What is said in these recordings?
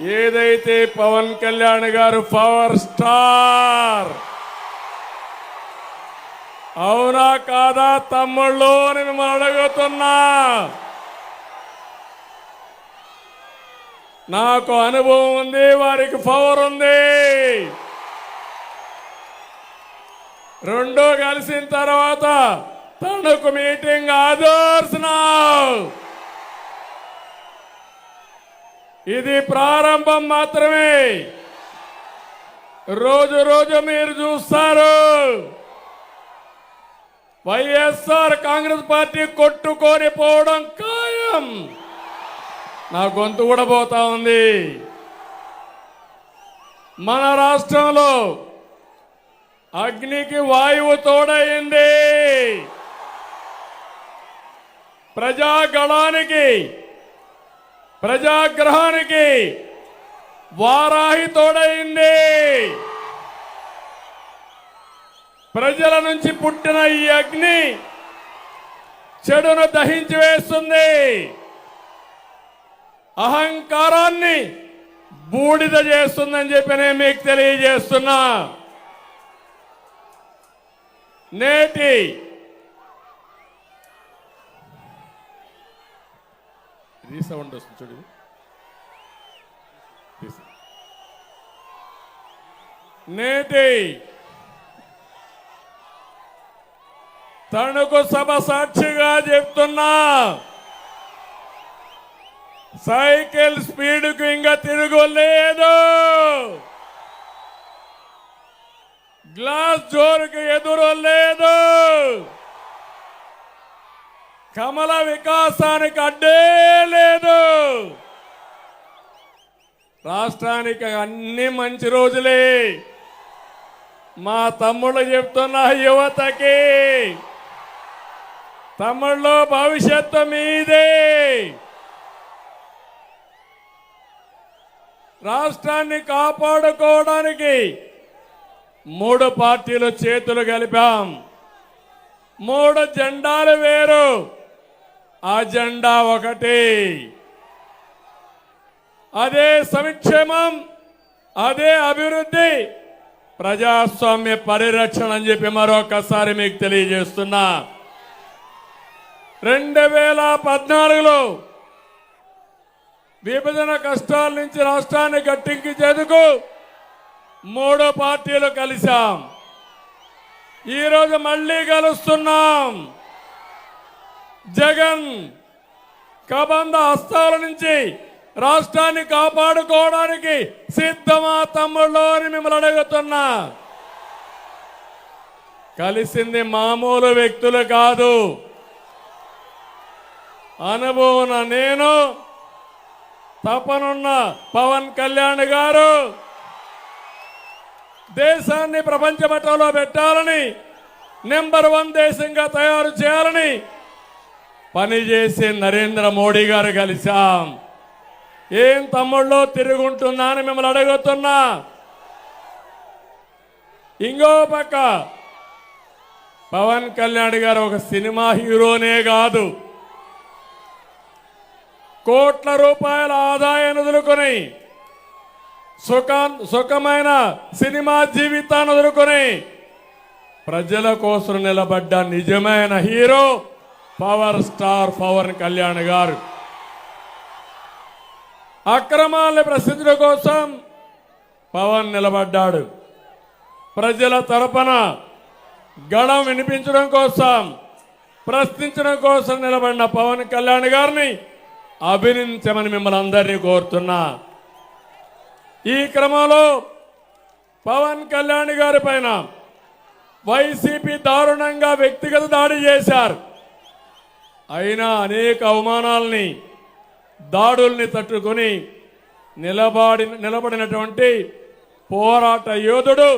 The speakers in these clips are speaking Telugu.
ఏదైతే పవన్ కళ్యాణ్ గారు పవర్ స్టార్? అవునా కాదా తమ్ముళ్ళు అని మిమ్మల్ని అడుగుతున్నా. నాకు అనుభవం ఉంది వారికి పవర్ ఉంది. రెండో కలిసిన తర్వాత తణుకు మీటింగ్ ఆదర్శనావు ఇది ప్రారంభం మాత్రమే. రోజు రోజు మీరు చూస్తారు. వైఎస్ఆర్ కాంగ్రెస్ పార్టీ కొట్టుకొని పోవడం ఖాయం. నా గొంతు కూడా పోతా ఉంది. మన రాష్ట్రంలో అగ్నికి వాయువు తోడైంది ప్రజాగణానికి ప్రజాగ్రహానికి వారాహి తోడైంది ప్రజల నుంచి పుట్టిన ఈ అగ్ని చెడును దహించి వేస్తుంది. అహంకారాన్ని బూడిద చేస్తుందని చెప్పి నేను మీకు తెలియజేస్తున్నా. నేటి రీసౌండ్ వస్తుంది చూడు నేటి తణుకు సభ సాక్షిగా చెప్తున్నా సైకిల్ స్పీడ్కు ఇంకా తిరుగులేదు. గ్లాస్ జోరుకు ఎదురు లేదు కమల వికాసానికి అడ్డే లేదు. రాష్ట్రానికి అన్ని మంచి రోజులే. మా తమ్ముళ్ళు చెప్తున్న యువతకి తమ్ముళ్ళు భవిష్యత్తు మీదే. రాష్ట్రాన్ని కాపాడుకోవడానికి మూడు పార్టీలు చేతులు కలిపాం. మూడు జెండాలు వేరు. అజెండా ఒకటి. అదే సంక్షేమం అదే అభివృద్ధి ప్రజాస్వామ్య పరిరక్షణ అని చెప్పి మరొకసారి మీకు తెలియజేస్తున్నా. రెండు వేల పద్నాలుగులో విభజన కష్టాల నుంచి రాష్ట్రాన్ని గట్టెక్కించేందుకు మూడు పార్టీలు కలిశాం. ఈరోజు మళ్ళీ కలుస్తున్నాం. జగన్ కబంధ హస్తాల నుంచి రాష్ట్రాన్ని కాపాడుకోవడానికి సిద్ధమా తమ్ముళ్ళు అని మిమ్మల్ని అడుగుతున్నా. కలిసింది మామూలు వ్యక్తులు కాదు. అనుభవం నేను తపనున్న పవన్ కళ్యాణ్ గారు దేశాన్ని ప్రపంచ మట్టంలో పెట్టాలని నెంబర్ వన్ దేశంగా తయారు చేయాలని పనిచేసే నరేంద్ర మోడీ గారు కలిశాం. ఏం తమ్ముళ్ళో తిరుగుంటున్నాను మిమ్మల్ని అడుగుతున్నా. ఇంకో పక్క పవన్ కళ్యాణ్ గారు ఒక సినిమా హీరోనే కాదు. కోట్ల రూపాయల ఆదాయాన్ని వదులుకొని సుఖ సుఖమైన సినిమా జీవితాన్ని వదులుకొని ప్రజల కోసం నిలబడ్డ నిజమైన hero power star Pawan Kalyan garu. అక్రమాలను ప్రసిద్ధుల కోసం పవన్ నిలబడ్డాడు. ప్రజల తరపున గడం వినిపించడం కోసం ప్రశ్నించడం కోసం నిలబడిన పవన్ కళ్యాణ్ గారిని అభినందించమని మిమ్మల్ని అందరినీ కోరుతున్నా. ఈ క్రమంలో పవన్ కళ్యాణ్ గారి పైన వైసీపీ దారుణంగా వ్యక్తిగత దాడి చేశారు. అయినా అనేక అవమానాల్ని దాడుల్ని తట్టుకొని నిలబడి నిలబడినటువంటి పోరాట యోధుడు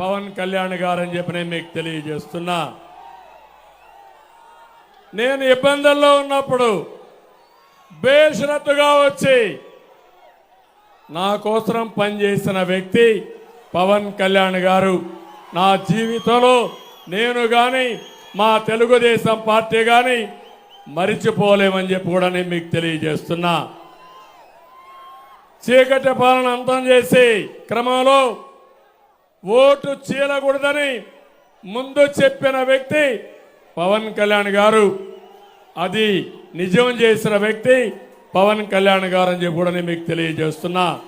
పవన్ కళ్యాణ్ గారని చెప్పి నేను మీకు తెలియజేస్తున్నా. నేను ఇబ్బందుల్లో ఉన్నప్పుడు బేషరతుగా వచ్చి నా కోసం పనిచేసిన వ్యక్తి పవన్ కళ్యాణ్ గారు. నా జీవితంలో నేను కానీ మా తెలుగుదేశం పార్టీ కానీ మరిచిపోలేమని చెప్పి కూడా నేను మీకు తెలియజేస్తున్నా. చీకటి పాలన అంతం చేసి క్రమంలో ఓటు చీలకూడదని ముందు చెప్పిన వ్యక్తి పవన్ కళ్యాణ్ గారు. అది నిజం చేసిన వ్యక్తి పవన్ కళ్యాణ్ గారు అని చెప్పి కూడా నేను మీకు తెలియజేస్తున్నా.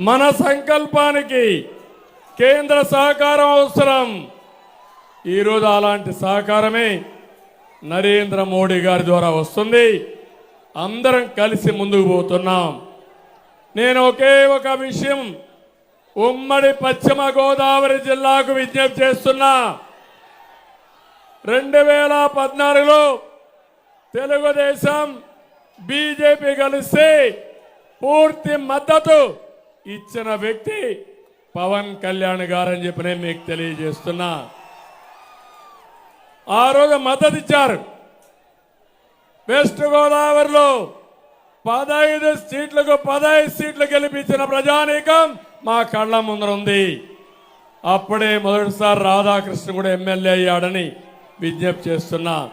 మన సంకల్పానికి కేంద్ర సహకారం అవసరం. ఈరోజు అలాంటి సహకారమే నరేంద్ర మోడీ గారి ద్వారా వస్తుంది. అందరం కలిసి ముందుకు పోతున్నాం. నేను ఒకే ఒక విషయం ఉమ్మడి పశ్చిమ గోదావరి జిల్లాకు విజ్ఞప్తి చేస్తున్నా. రెండు వేల పద్నాలుగులో తెలుగుదేశం బీజేపీ కలిసి పూర్తి మద్దతు ఇచ్చిన వ్యక్తి పవన్ కళ్యాణ్ గారని చెప్పి నేను మీకు తెలియజేస్తున్నా. ఆ రోజు మద్దతు ఇచ్చారు. వెస్ట్ గోదావరిలో పదహైదు సీట్లకు పదహైదు సీట్లు గెలిపించిన ప్రజానీకం మా కళ్ళ ముందర ఉంది. అప్పుడే మొదటిసారి రాధాకృష్ణ కూడా ఎమ్మెల్యే అయ్యాడని విజ్ఞప్తి చేస్తున్నా.